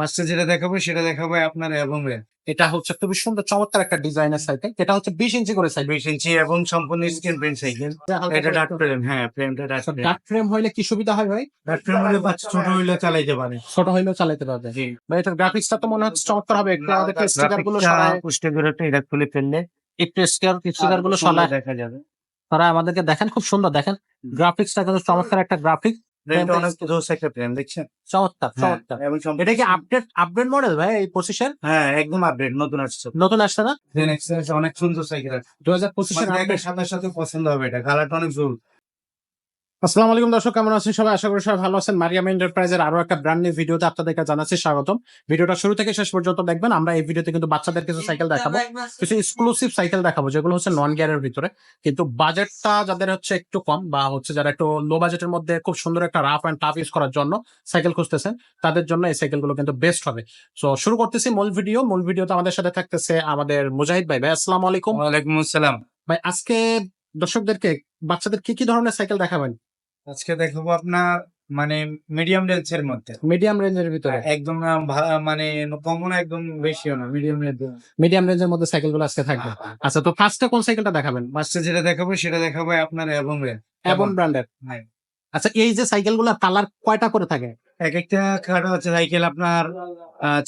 Master যেটা দেখাবো সেটা দেখাবো আপনার এবং এটা হচ্ছে খুবই সুন্দর চমৎকার একটা ডিজাইন ডিজাইনের সাইকেল। এটা হচ্ছে বিশ ইঞ্চি করে সাইকেল। বিশ ইঞ্চি এবং সম্পূর্ণ স্ক্রিন প্রিন্ট সাইকেল। এটা ডাট ফ্রেম হ্যাঁ ফ্রেমটা ডাট ফ্রেম। ডাক ফ্রেম হইলে কি সুবিধা হয় ভাই? ডাট ফ্রেম হলে বাচ্চা ছোট হইলে চালাইতে পারে। ছোট হইলেও চালাতে পারবে। জি। ভাই এটার গ্রাফিক্সটা তো মনে হচ্ছে চমৎকার হবে। একটু আমাদেরকে স্টিকারগুলো সরায়। করে এটা খুলে ফেললে একটু স্টিকার স্টিকারগুলো সরায়। দেখা যাবে। তারা আমাদেরকে দেখেন খুব সুন্দর দেখেন। গ্রাফিক্সটা কিন্তু চমৎকার একটা গ্রাফিক ফ্রেমটা অনেক জোস একটা ফ্রেম দেখছেন? চমৎকার হ্যাঁ, চমৎকার। এটা কি আপডেট আপডেট মডেল ভাই এই পঁচিশের হ্যাঁ একদম আপডেট নতুন আসছে নতুন আসছে না? অনেক সুন্দর সাইকেল দু হাজার পঁচিশের মানে সাথে সাথে পছন্দ হবে এটা কালারটা অনেক জোর। আসসালামু আলাইকুম দর্শক কেমন আছেন সবাই? আশা করি সবাই ভালো আছেন। মারিয়াম এন্টারপ্রাইজের আরও একটা ব্র্যান্ড নিউ ভিডিওতে আপনাদেরকে জানাচ্ছি স্বাগতম। ভিডিওটা শুরু থেকে শেষ পর্যন্ত দেখবেন। আমরা এই ভিডিওতে কিন্তু বাচ্চাদের কিছু সাইকেল দেখাবো। কিছু এক্সক্লুসিভ সাইকেল দেখাবো যেগুলো হচ্ছে নন গিয়ারের ভিতরে। কিন্তু বাজেটটা যাদের হচ্ছে একটু কম বা হচ্ছে যারা একটু লো বাজেটের মধ্যে খুব সুন্দর একটা রাফ অ্যান্ড টাফ ইউজ করার জন্য সাইকেল খুঁজতেছেন তাদের জন্য এই সাইকেলগুলো কিন্তু বেস্ট হবে। সো শুরু করতেছি মূল ভিডিও মূল ভিডিওতে আমাদের সাথে থাকতেছে আমাদের মুজাহিদ ভাই। ভাই আসসালামু আলাইকুম। ওয়ালাইকুম আসসালাম। ভাই আজকে দর্শকদেরকে বাচ্চাদের কি কি ধরনের সাইকেল দেখাবেন? আজকে দেখাবো আপনার মানে মিডিয়াম রেঞ্জের মধ্যে। মিডিয়াম রেঞ্জের ভিতরে? একদম না ভা- মানে কমও না একদম বেশিও না মিডিয়াম রেঞ্জ মিডিয়াম রেঞ্জের মধ্যে সাইকেলগুলো আজকে থাকবে। আচ্ছা তো ফার্স্টে কোন সাইকেলটা দেখাবেন? ফার্স্টে যেটা দেখাবো সেটা দেখাবো আপনার এবং এবং ব্র্যান্ডের হ্যাঁ। আচ্ছা এই যে সাইকেলগুলো কালার কয়টা করে থাকে? এক একটা কার্ড হচ্ছে সাইকেল আপনার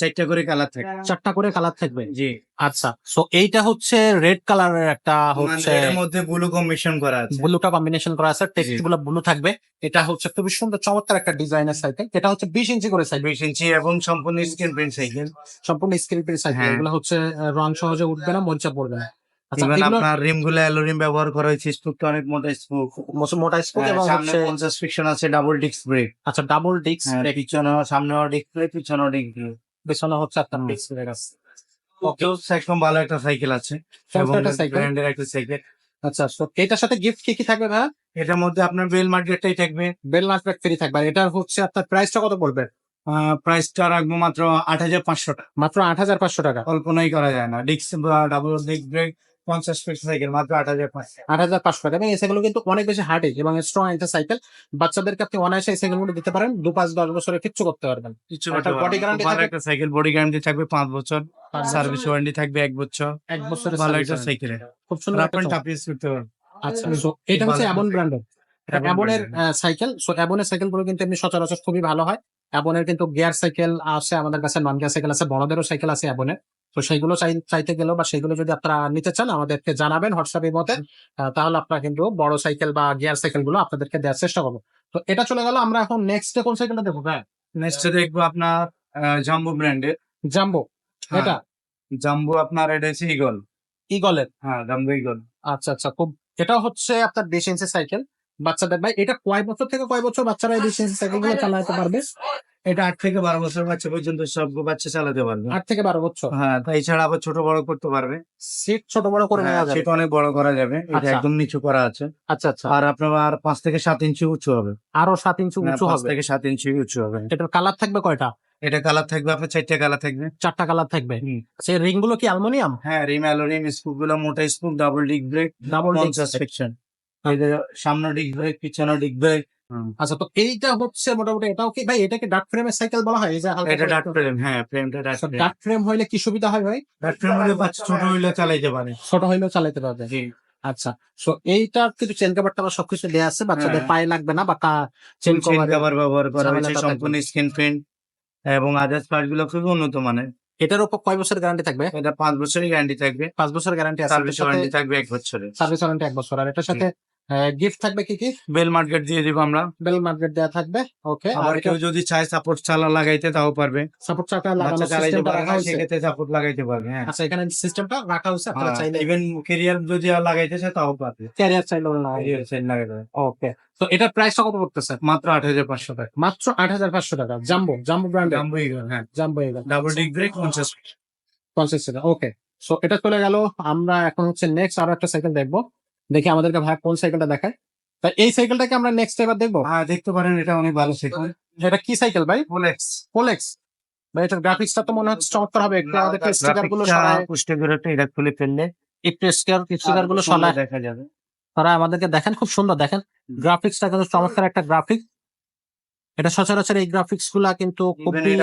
চারটা করে কালার থাকে চারটা করে কালার থাকবে। জি। আচ্ছা সো এইটা হচ্ছে রেড কালারের একটা হচ্ছে মানে এর মধ্যে ব্লু কম্বিনেশন করা আছে। ব্লুটা কম্বিনেশন করা আছে টেক্সটগুলো ব্লু থাকবে। এটা হচ্ছে খুবই সুন্দর চমৎকার একটা ডিজাইনের সাইকেল এটা হচ্ছে বিশ ইঞ্চি করে সাইকেল বিশ ইঞ্চি এবং সম্পূর্ণ স্ক্রিন প্রিন্ট সাইকেল সম্পূর্ণ স্ক্রিন প্রিন্ট সাইকেল। এগুলো হচ্ছে রং সহজে উঠবে না মঞ্চে পড়বে না। ইভেন আপনার রিমগুলো ব্যবহার করা হয়েছে স্পুকটা অনেক মোটা স্পুক মোটা- মোটা এবং সামনে পঞ্চাশ ফিকশন আছে ডাবল ডিস্ক ব্রেক আচ্ছা ডাবল ডিস্ক পিছনে ডিস্ক ব্রেক পিছনে ডিস্ক ব্রেক পেছনে হচ্ছে একটা ডিস্ক ব্রেক আছে। একদম ভালো একটা সাইকেল আছে। এবং ব্র্যান্ডের একটা সাইকেল আচ্ছা তো এটার সাথে গিফট কি কি থাকবে ভাই এটার মধ্যে আপনার বেল মার্কেটটাই থাকবে। বেল ফ্রি থাকবে। এটার হচ্ছে আপনার প্রাইসটা কত পড়বে? প্রাইসটা রাখব মাত্র আট হাজার পাঁচশো টাকা। মাত্র আট হাজার পাঁচশো টাকা। কল্পনাই করা যায় না। ডিস্ক ডাবল ডিস্ক ব্রেক পঞ্চাশ ফিট সাইকেল মাত্র আট হাজার আট হাজার পাঁচশো টাকা। এবং এই কিন্তু অনেক বেশি হার্ডে এবং স্ট্রং একটা সাইকেল। বাচ্চাদেরকে আপনি অনায়াসে এই সাইকেলগুলো দিতে পারেন। দু পাঁচ দশ বছরে কিচ্ছু করতে পারবেন। কিছু একটা করতে body পারবে না। guarantee খুব ভালো থাকে? একটা সাইকেল বডি গ্যারান্টি থাকবে পাঁচ বছর। সার্ভিস ওয়ারেন্টি থাকবে এক বছর। এক বছরের ভালো একটা। সাইকেল। খুব সুন্দর চমক। টাপিস করতে আচ্ছা এটা হচ্ছে একটা ব্র্যান্ডের অ্যাবনের সাইকেল। সো অ্যাবনের সাইকেলগুলো কিন্তু এমনি সচরাচর খুবই ভালো হয়। অ্যাবনের কিন্তু গিয়ার সাইকেল আছে আমাদের কাছে নন গিয়ার সাইকেল আছে বড়দেরও সাইকেল আছে অ্যাবনের তো সেইগুলো চাই চাইতে গেলেও বা সেগুলো যদি আপনারা নিতে চান আমাদেরকে জানাবেন হোয়াটসঅ্যাপের মতে আহ, তাহলে আপনারা কিন্তু বড় সাইকেল বা গিয়ার সাইকেলগুলো আপনাদেরকে দেওয়ার চেষ্টা করব। তো এটা চলে গেল আমরা এখন নেক্সট কোন সাইকেলটা দেখব হ্যাঁ নেক্সট দেখব আপনার জাম্বো ব্র্যান্ডের জাম্বো এটা? জাম্বো আপনার এটা হচ্ছে ইগল ইগলের হ্যাঁ জাম্বো ইগল আচ্ছা আচ্ছা খুব এটা হচ্ছে আপনার বিশ ইঞ্চি সাইকেল। বাচ্চাদের ভাই এটা কয় বছর থেকে কয় বছর বাচ্চারা এই বিশ ইঞ্চি সাইকেলগুলো চালাতে পারবে? এটা আট থেকে বারো বছর বাচ্চা পর্যন্ত সব বাচ্চা চালাতে পারবে। আট থেকে বারো বছর? হ্যাঁ তাই ছাড়া আবার ছোট বড় করতে পারবে। সিট ছোট বড় করে হ্যাঁ, নেওয়া যাবে। সেটা অনেক বড় করা যাবে। এটা আচ্ছা। একদম নিচু করা আছে। আচ্ছা আচ্ছা। আর আপনার আর পাঁচ থেকে সাত ইঞ্চি উঁচু হবে। আরও সাত ইঞ্চি হ্যাঁ, উঁচু হবে। থেকে সাত ইঞ্চি উঁচু হবে। এটার কালার থাকবে কয়টা? এটা কালার থাকবে আপনার চারটা কালার থাকবে। চারটা কালার থাকবে। সেই রিংগুলো কি অ্যালুমিনিয়াম? হ্যাঁ রিম অ্যালোরিম স্কুপগুলো মোটা scoop double disc brake double পঞ্চাশ সেকশন। সামনে ডিক ব্রেক পিছনে ডিক ব্রেক আচ্ছা তো এইটা হচ্ছে মোটামুটি এটাও কি ভাই এটাকে ডাক ফ্রেমের সাইকেল বলা হয়? এই যে হালকা এটা ডাট ফ্রেম হ্যাঁ ফ্রেমটা ডাট ফ্রেম ডাক ফ্রেম হইলে কি সুবিধা হয় ভাই? ডাট ফ্রেম হলে বাচ্চা ছোট হইলে চালাইতে পারে। ছোট হইলেও চালাতে পারবে। জি। আচ্ছা সো এইটার কিন্তু চেন কাভারটা আবার সবকিছু দেওয়া আছে বাচ্চাদের হ্যাঁ। পায়ে লাগবে না বা চেন কভার ব্যবহার করা হয়েছে সম্পূর্ণ স্ক্রিন প্রিন্ট এবং আদার্স পার্টগুলো খুবই উন্নত মানের। এটার উপর কয় বছর গ্যারান্টি থাকবে? এটা পাঁচ বছরের গ্যারান্টি থাকবে। পাঁচ বছর গ্যারান্টি আছে সার্ভিস ওয়ারেন্টি থাকবে এক বছরের। সার্ভিস ওয়ারেন্টি এক বছর আর এটার সাথে গিফট থাকবে কি কি? বেল মার্কেট দিয়ে দিব আমরা। বেল মার্কেট দেওয়া থাকবে ওকে আর কেউ যদি চায় সাপোর্ট চালা লাগাইতে তাও পারবে। সাপোর্ট চাকা লাগানো সিস্টেমটা রাখা হয়েছে? সেক্ষেত্রে সাপোর্ট লাগাইতে পারবে হ্যাঁ। আচ্ছা এখানে সিস্টেমটা রাখা হয়েছে আপনারা চাইলে ইভেন কেরিয়ার যদি লাগাইতে চায় তাও পারবে। ক্যারিয়ার চাইলেও না চাইলে লাগাইতে ওকে তো এটার প্রাইসটা কত পড়তেছে? মাত্র আট হাজার পাঁচশো টাকা। মাত্র আট হাজার পাঁচশো টাকা জাম্বো জাম্বো ব্র্যান্ডের জাম্বো ইগল হ্যাঁ। জাম্বো এগুলো ডাবল ডিক ব্রেক পঞ্চাশ পঞ্চাশ টাকা ওকে সো এটা চলে গেল আমরা এখন হচ্ছে নেক্সট আরও একটা সাইকেল দেখব। দেখি আমাদেরকে ভাই কোন সাইকেলটা দেখায়। তা এই সাইকেলটাকে আমরা নেক্সট এবার দেখব? হ্যাঁ দেখতে পারেন এটা অনেক ভালো সাইকেল এটা কি সাইকেল ভাই? ফোলেক্স পোলেক্স ভাই এটার গ্রাফিক্সটা তো মনে হচ্ছে চমৎকার হবে। একটু আমাদেরকে স্টিকারগুলো সরায়। পুষ্টে করে এটা খুলে ফেললে একটু স্টিকার স্টিকারগুলো সরায়। দেখা যাবে। তারা আমাদেরকে দেখেন খুব সুন্দর দেখেন। গ্রাফিক্সটা কিন্তু চমৎকার একটা গ্রাফিক এটা সচরাচর এই গ্রাফিক্সগুলা কিন্তু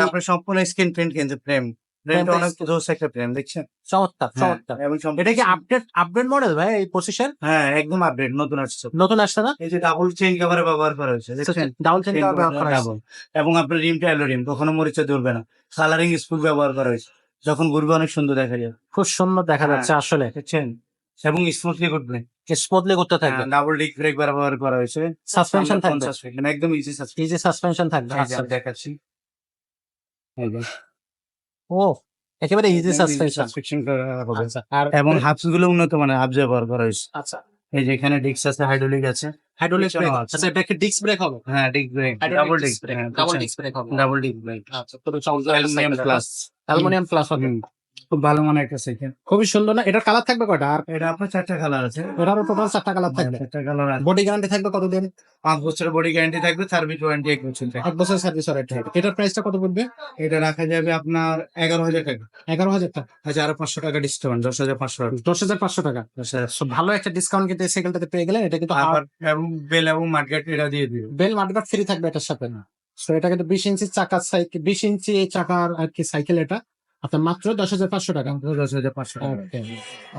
আপনার সম্পূর্ণ স্ক্রিন প্রিন্ট কিন্তু ফ্রেম ফ্রেমটা অনেক জোস একটা ফ্রেম দেখছেন? চমৎকার হ্যাঁ, চমৎকার। এবং এটা কি আপডেট আপডেট মডেল ভাই এই পঁচিশের হ্যাঁ একদম আপডেট নতুন আসছে নতুন আসছে না? এই যে ডাবল চেইন কভারে ব্যবহার করা হয়েছে দেখছেন? Down chain Chain cover double। এবং আপনার রিমটা এলো রিম কখনো মরিচা ধরবে না। কালারিং স্কুল ব্যবহার করা হয়েছে। যখন ঘুরবে অনেক সুন্দর দেখা যাবে। খুব সুন্দর দেখা হ্যাঁ। যাচ্ছে আসলে। দেখছেন? এবং স্মুথলি ঘুরবে। স্মুথলি করতে থাকবে। ডাবল ডিক ব্রেক ব্যবহার করা হয়েছে। সাসপেনশন থাকবে। একদম ইজি সাসপেনশন ইজি সাসপেনশন থাকবে আচ্ছা। দেখাচ্ছি। ও একেবারে ইজি সাসপেনশন সাসপেনশন হবে। আর এবং হাবসগুলো উন্নত মানের হাবস ব্যবহার করা হয়েছে। আচ্ছা। এই যে এখানে ডিক্স আছে হাইড্রোলিক আছে। হাইড্রোলিক ব্রেক আচ্ছা এটা কি ডিস্ক ব্রেক হবে? হ্যাঁ disc brake double disc double disc brake হবে। ডাবল ডিক ব্রেক আচ্ছা তো sound aluminium plus aluminium plus হবে। খুব ভালো মানের একটা সাইকেল খুবই সুন্দর না? এটার কালার থাকবে কয়টা? আর এটা আপনার চারটা কালার আছে। এটারও টোটাল চারটা কালার থাকবে। চারটা কালার আছে। বডি গ্যারান্টি থাকবে কতদিন? পাঁচ বছরের বডি গ্যারান্টি থাকবে সার্ভিস ওয়ারেন্টি এক বছর এক বছর সার্ভিস ওয়ারেন্টি এটার প্রাইসটা কত পড়বে? এটা রাখা যাবে আপনার এগারো হাজার টাকা। এগারো হাজার টাকা? আচ্ছা আরও পাঁচশো টাকা ডিসকাউন্ট দশ হাজার পাঁচশো টাকা। দশ হাজার পাঁচশো টাকা। ভালো একটা ডিসকাউন্ট কিন্তু এই সাইকেলটাতে পেয়ে গেলেন এটা কিন্তু বেল এবং মার্কেট এটা দিয়ে দিবে। বেল মার্কেট ফ্রি থাকবে এটার সাথে। না তো এটা কিন্তু বিশ ইঞ্চি চাকার সাইকেল বিশ ইঞ্চি চাকার আর কি সাইকেল এটা। আপনার মাত্র দশ হাজার পাঁচশো টাকা। দশ হাজার পাঁচশো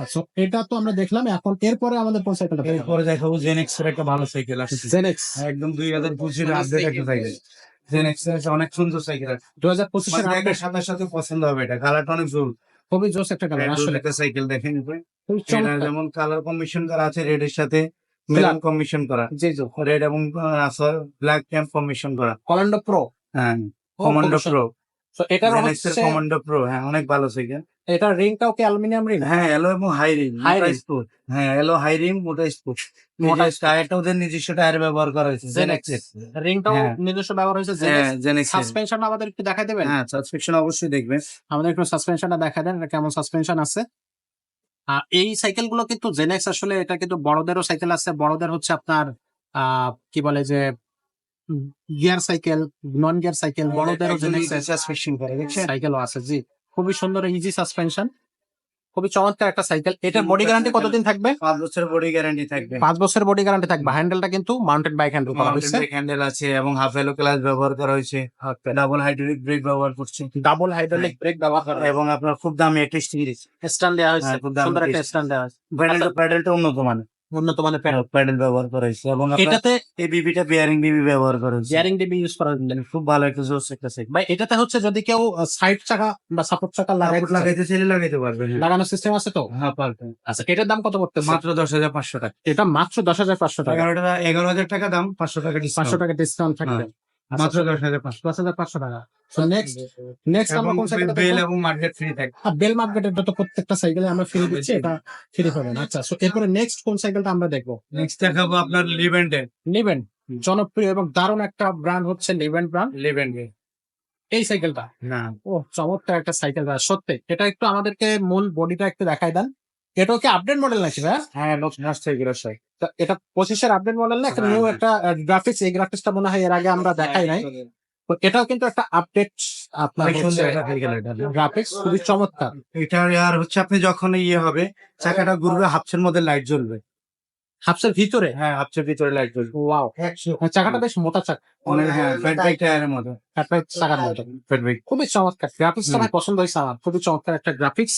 আচ্ছা এটা তো আমরা দেখলাম এখন এরপরে আমাদের কোন সাইকেলটা এরপরে দেখাবো জেনেক্স এর একটা ভালো সাইকেল আছে জেনেক্স একদম দুই হাজার পঁচিশের আপডেট একটা সাইকেল জেনেক্স অনেক সুন্দর সাইকেল আছে। দু হাজার পঁচিশের মানে সাথে সাথে পছন্দ হবে এটা কালারটা অনেক জোর। খুবই জোস একটা কালার আসলে। একটা সাইকেল দেখেন। এটা যেমন কালার কম্বিশন করা আছে রেড এর সাথে মেরুন কম্বিশন করা। জি জি। রেড এবং ব্ল্যাক ক্যাম্প কম্বিশন করা। কমান্ডো প্রো হ্যাঁ কমান্ডো প্রো তো এটার জেনেক্স কমান্ডো প্রো হ্যাঁ অনেক ভালো সাইকেল এটার রিংটাও কি অ্যালুমিনিয়াম রিং? হ্যাঁ এলো এবং হাই মোটা। স্পোর্ট হ্যাঁ এলো হাই রিম মোটা স্পোর্ট মোটা মোটা টায়ারটা ওদের নিজস্ব টায়ার ব্যবহার করা হয়েছে Zenex। জেনেক্স রিংটাও হ্যাঁ। নিজস্ব ব্যবহার হয়েছে হ্যাঁ জেনেক্স সাসপেনশন আমাদের একটু দেখাই দেবেন? হ্যাঁ অবশ্যই দেখবেন আমাদের একটু সাসপেনশনটা দেখা দেন এটা কেমন সাসপেনশন আছে। এই সাইকেলগুলো কিন্তু জেনেক্স আসলে এটা কিন্তু বড়দেরও সাইকেল আছে বড়দের হচ্ছে আপনার আহ কি বলে যে gear cycle non gear cycle বড়দেরও জেনেক্স সাবস্ক্রিপশন করে দেখছেন? সাইকেলও আছে জি। খুবই সুন্দর ইজি সাসপেনশন খুবই চমৎকার একটা সাইকেল এটার বডি গ্যারান্টি কতদিন থাকবে? পাঁচ বছর বডি গ্যারান্টি থাকবে। পাঁচ বছর বডি গ্যারান্টি থাকবে। হ্যান্ডেলটা কিন্তু মাউন্টেড বাইক হ্যান্ডেল করা হয়েছে। হ্যান্ডেল আছে এবং হাফ এলো ক্লাস ব্যবহার করা হয়েছে। ডাবল হাইড্রোলিক ব্রেক ব্যবহার করছে। ডাবল হাইড্রোলিক ব্রেক ব্যবহার করা এবং আপনার খুব দামি একটা স্টিরিজ স্ট্যান্ড দেওয়া হয়েছে। হ্যাঁ, খুব দামি সুন্দর একটা স্ট্যান্ড দেওয়া হয়েছে। প্যাডেলটা প্যাডেলটা উন্নত মানের। উন্নত মানের প্যানেল প্যানেল ব্যবহার করা হয়েছে এবং এটাতে এই বিবিটা বিয়ারিং বিবি ব্যবহার করা হয়েছে। বিয়ারিং বিবি ইউজ করা হয়েছে। খুব ভালো একটা জোস একটা সেট ভাই এটাতে হচ্ছে যদি কেউ সাইড চাকা বা সাপোর্ট চাকা লাগাই লাগাইতে চাইলে লাগাইতে পারবে হ্যাঁ। লাগানোর সিস্টেম আছে তো? হ্যাঁ পারবে আচ্ছা এটার দাম কত পড়তে মাত্র দশ হাজার পাঁচশো টাকা। এটা মাত্র দশ হাজার পাঁচশো টাকা। এগারো হাজার টাকা দাম পাঁচশো টাকা পাঁচশো টাকা ডিসকাউন্ট থাকবে। মাত্র দশ হাজার পাঁচশো দশ হাজার পাঁচশো টাকা। নেক্সট নেক্সট আমরা কোন সাইকেল বেল এবং মার্কেট ফ্রি বেল মার্কেটের তো প্রত্যেকটা সাইকেলে আমরা ফ্রি দিচ্ছি এটা ফ্রি পাবেন। আচ্ছা সো এরপরে নেক্সট কোন সাইকেলটা আমরা দেখব? নেক্সট দেখাবো আপনার লিভেন্ডের জনপ্রিয় এবং দারুণ একটা ব্র্যান্ড হচ্ছে ব্র্যান্ড এই সাইকেলটা না। ও চমৎকার একটা সাইকেল সত্যি এটা একটু আমাদেরকে মূল বডিটা একটু দেখাই দেন। এটাও কি আপডেট মডেল নাকি ভাই? হ্যাঁ নতুন আসছে এগুলো সাই এটা পঁচিশের আপডেট মডেল না? একটা হ্যাঁ, নিউ হ্যাঁ। একটা গ্রাফিক্স এই গ্রাফিক্সটা মনে হয় এর আগে আমরা দেখাই নাই। তো এটাও কিন্তু একটা আপডেট আপনার এটা। গ্রাফিক্স খুবই চমৎকার। এটা আর হচ্ছে আপনি যখন ইয়ে হবে চাকাটা ঘুরবে হাফসের মধ্যে লাইট জ্বলবে। হাফসের ভিতরে? হ্যাঁ হাফসের ভিতরে লাইট জ্বলবে ওয়াও চাকাটা বেশ মোটা চাকা। অনেক হ্যাঁ ফ্যাট বাইক টায়ারের মতো। ফ্যাট চাকার মতো। ফ্যাট বাইক খুবই চমৎকার। গ্রাফিক্সটা হুম। আমার পছন্দ হয়েছে আমার। খুবই চমৎকার একটা গ্রাফিক্স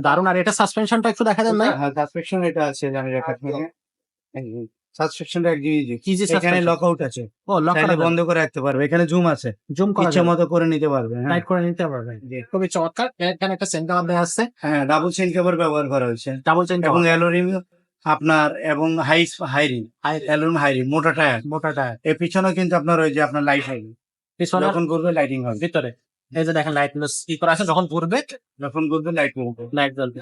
দারুণ। আর এটা সাসপেনশনটা একটু দেখা দেন না হ্যাঁ সাসপেকশন এটা আছে জানি রেখা এক জিনিস কি যে এখানে আছে। ও বন্ধ করে রাখতে পারবে। এখানে জুম আছে। জুম করা ইচ্ছা মতো করে নিতে পারবে হ্যাঁ। টাইট করে নিতে পারবেন জি। খুবই চমৎকার। এখানে একটা সেন্টার দেওয়া আছে। হ্যাঁ ডাবল চেইন ব্যবহার করা হয়েছে। ডাবল চেইন এবং আপনার এবং হাই হাইরিং অ্যালোরিম হাইরিং মোটা টায়ার মোটা টায়ার এর পিছনেও কিন্তু আপনার ওই যে আপনার লাইট হাইরিং পিছনে যখন করবে লাইটিং হবে। ভিতরে। এই যে দেখেন লাইট ই করা আছে যখন ঘুরবে যখন করবে লাইট করবে লাইট জ্বলবে।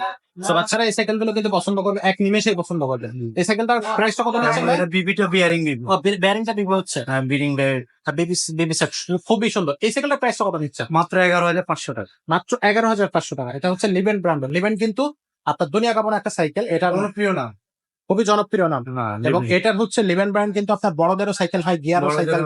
তো বাচ্চারা এই সাইকেলগুলো কিন্তু পছন্দ করবে এক নিমেষেই পছন্দ করবে। এই সাইকেলটার প্রাইসটা কত নিচ্ছে এটা বিবিটা বিয়ারিং বিবি ও ব্যারিংটা বিভো হচ্ছে? হ্যাঁ বিডিং বেবি বেবি সেট খুবই সুন্দর। এই সাইকেলটার প্রাইসটা কত নিচ্ছে মাত্র এগারো হাজার পাঁচশো টাকা। মাত্র এগারো হাজার পাঁচশো টাকা। এটা হচ্ছে লিভেন ব্র্যান্ড লিভেন কিন্তু আপনার দুনিয়া কাপড় একটা সাইকেল এটা কোনো প্রিয় না। খুবই জনপ্রিয় নাম। এবং এটার হচ্ছে লিভেন ব্র্যান্ড কিন্তু আপনার বড়দেরও সাইকেল হয় গিয়ারও সাইকেল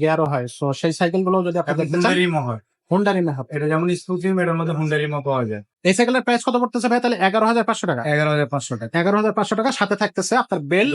গিয়ারও হয়। সো সেই সাইকেলগুলো যদি আপনি দেখতে চান হুন্ডারিমো হয়। হোন্ডা রিমে হবে এটা যেমন স্কুটি এটার মধ্যে হুন্ডারিমো পাওয়া যায়। এই সাইকেলের প্রাইস কত পড়তেছে ভাই? তাহলে এগারো হাজার পাঁচশো টাকা। এগারো হাজার পাঁচশো টাকা। এগারো হাজার পাঁচশো টাকা। সাথে থাকতেছে আপনার বেল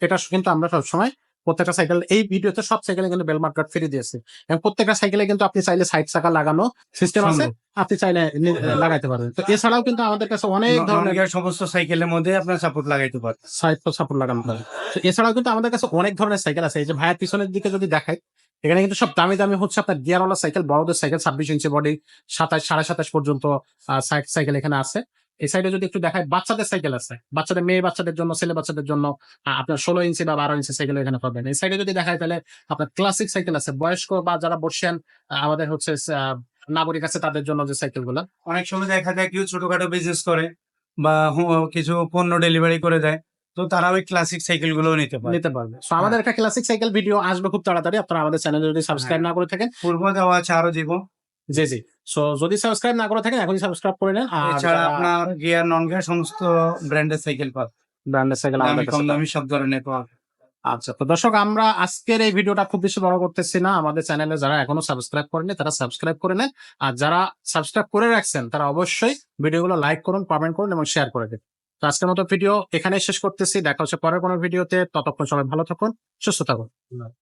এটা কিন্তু আমরা সবসময় প্রত্যেকটা সাইকেল এই ভিডিওতে সব সাইকেলে কিন্তু বেলমার্ক গার্ড ফ্রি দিয়েছে। এবং প্রত্যেকটা সাইকেলে কিন্তু আপনি চাইলে সাইড চাকা লাগানো সিস্টেম আছে আপনি চাইলে নি- লাগাইতে পারবেন। তো এছাড়াও কিন্তু আমাদের কাছে অনেক ধরনের সমস্ত সাইকেলের মধ্যে আপনার সাপোর্ট লাগাইতে পারেন সাইড সাপোর্ট লাগানো পারে তো এছাড়াও কিন্তু আমাদের কাছে অনেক ধরনের সাইকেল আছে। এই যে ভাইয়ের পিছনের দিকে যদি দেখাই এখানে কিন্তু সব দামি দামি হচ্ছে আপনার গিয়ারওয়ালা সাইকেল বড়দের সাইকেল ছাব্বিশ ইঞ্চি বডি সাতাশ সাড়ে সাতাশ পর্যন্ত সাইকেল এখানে আছে। এই সাইডে যদি একটু দেখায় বাচ্চাদের সাইকেল আছে। বাচ্চাদের মেয়ে বাচ্চাদের জন্য ছেলে বাচ্চাদের জন্য আপনার ষোলো ইঞ্চি বা বারো ইঞ্চি সাইকেল এখানে পাবেন এই সাইডে যদি দেখায় তাহলে আপনার ক্লাসিক সাইকেল আছে। বয়স্ক বা যারা বসছেন আমাদের হচ্ছে নাগরিক আছে তাদের জন্য যে সাইকেলগুলো। অনেক সময় দেখা যায় কেউ ছোটখাটো বিজনেস করে বা কিছু পণ্য ডেলিভারি করে দেয় তো তারা ওই ক্লাসিক সাইকেলগুলো নিতে পারে। নিতে পারবে। তো আমাদের একটা ক্লাসিক সাইকেল ভিডিও আসবে খুব তাড়াতাড়ি। আপনারা আমাদের চ্যানেলে যদি সাবস্ক্রাইব না করে থাকেন। পূর্ব দেওয়া আছে আরও দিব। জি জি। সো যদি সাবস্ক্রাইব না করে থাকেন এখনই সাবস্ক্রাইব করে নেন। আর এছাড়া আপনার গিয়ার নন গিয়ার সমস্ত ব্র্যান্ডের সাইকেল পাবে ব্র্যান্ডের সাইকেল আমাদের কম দামি সব ধরনের পাবে আচ্ছা তো দর্শক আমরা আজকের এই ভিডিওটা খুব বেশি বড় করতেছি না। আমাদের চ্যানেলে যারা এখনও সাবস্ক্রাইব করেনি তারা সাবস্ক্রাইব করে নেন। আর যারা সাবস্ক্রাইব করে রাখছেন তারা অবশ্যই ভিডিওগুলো লাইক করুন কমেন্ট করুন এবং শেয়ার করে দিন। তো আজকের মতো ভিডিও এখানে শেষ করতেছি। দেখা হচ্ছে পরের কোনো ভিডিওতে ততক্ষণ সবাই ভালো থাকুন সুস্থ থাকুন।